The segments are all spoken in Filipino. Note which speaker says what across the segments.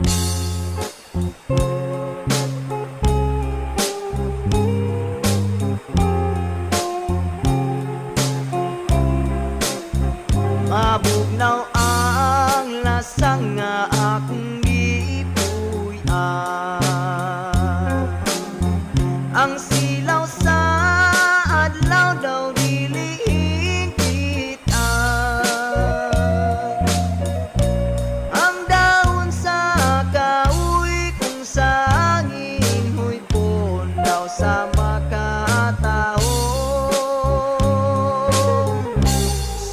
Speaker 1: Bye.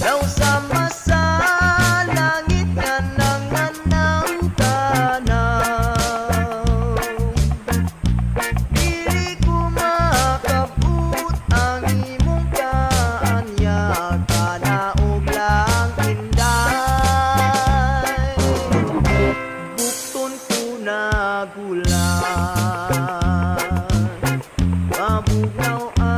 Speaker 1: Now some บุกเงาอา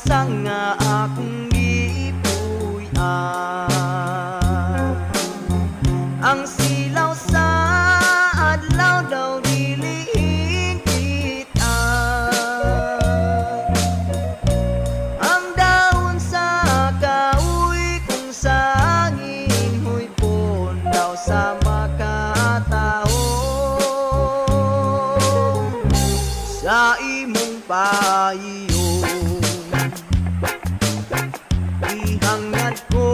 Speaker 1: sa nga akong gipuy-an Ang silaw sa adlaw daw dilihin kita Ang daon sa kawi kung sa angin Huy daw sa makatao Sa imong payo I'm not cool.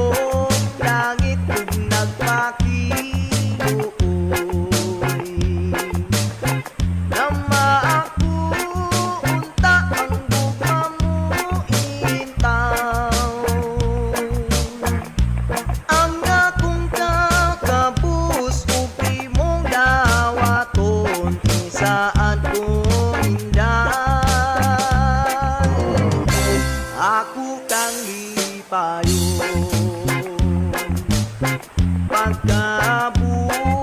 Speaker 1: pagkabuhay